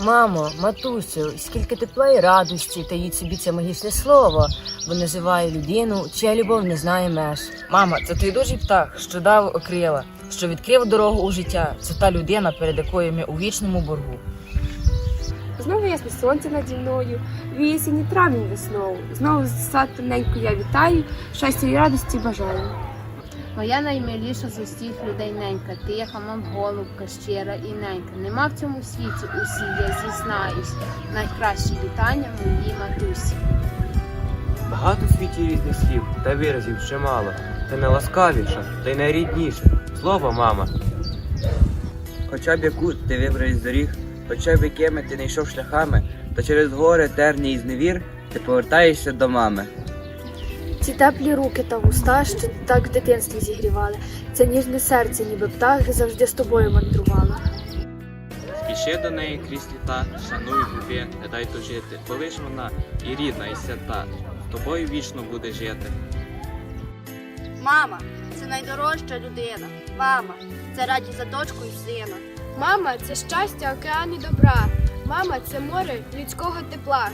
Мамо, матусю, скільки тепла і радості таїть собі це магічне слово, бо називає людину, чия любов не знає меж. Мама, це той дужий птах, що дав окрила, що відкрив дорогу у життя. Це та людина, перед якою ми у вічному боргу. Знову ясне сонце наді мною, віє синій травень весною. Знову сад тоненько я вітаю, щастя і радості бажаю. Моя наймиліша з усіх людей ненька, тиха, мов голубка, щира і ненька. Нема в цьому світі усі, я зізнаюсь. Найкращі вітання моїй матусі. Багато в світі різних слів та виразів чимало. Ти найласкавіша, та й найрідніша. Слово, мама. Хоча б яку ти вибрав із доріг, хоча б якими ти не йшов шляхами, та через гори, терні і зневір ти повертаєшся до мами. Ці теплі руки та вуста, що так в дитинстві зігрівали. Це ніжне серце, ніби птах завжди з тобою мандрувало. Спіши до неї крізь літа, шануй, люби, не дай то жити. Коли ж вона і рідна, і свята, тобою вічно буде жити. Мама це найдорожча людина. Мама це радість за дочку і сина. Мама це щастя, океан і добра. Мама це море людського тепла.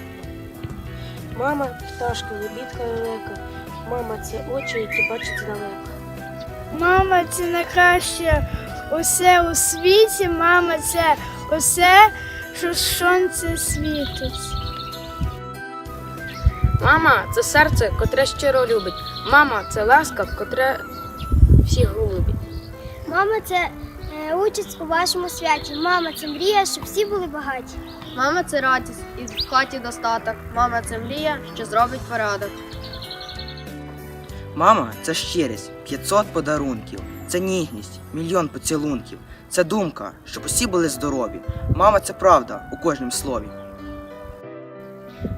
Мама пташка, лебідка велика. Мама це очі, які бачать далеко. Мама це найкраще усе у світі. Мама це усе, що сонце світить. Мама це серце, котре щиро любить. Мама це ласка, котре всіх голубить. Мама це е, участь у вашому святі. Мама це мрія, щоб всі були багаті. Мама це радість і в хаті достаток. Мама це мрія, що зробить порядок. Мама це щирість, 500 подарунків, це ніжність, мільйон поцілунків, це думка, щоб усі були здорові. Мама це правда у кожнім слові.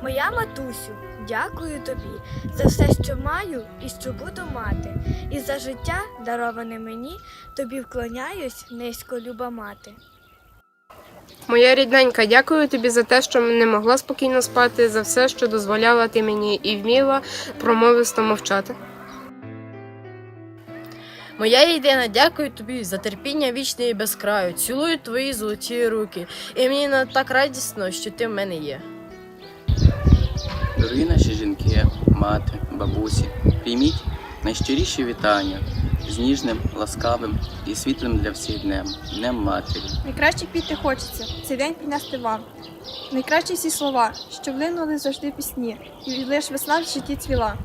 Моя матусю, дякую тобі за все, що маю і що буду мати. І за життя, дароване мені, тобі вклоняюсь, низько люба мати. Моя рідненька, дякую тобі за те, що не могла спокійно спати, за все, що дозволяла ти мені і вміла промовисто мовчати. Моя єдина, дякую тобі за терпіння вічне і без краю. Цілую твої золоті руки. І мені так радісно, що ти в мене є. Дорогі наші жінки, мати, бабусі, прийміть найщиріші вітання з ніжним, ласкавим і світлим для всіх днем, днем матері. Найкраще піти хочеться, цей день принести вам. Найкращі всі слова, що влинули завжди пісні, і лиш весна в житті цвіла.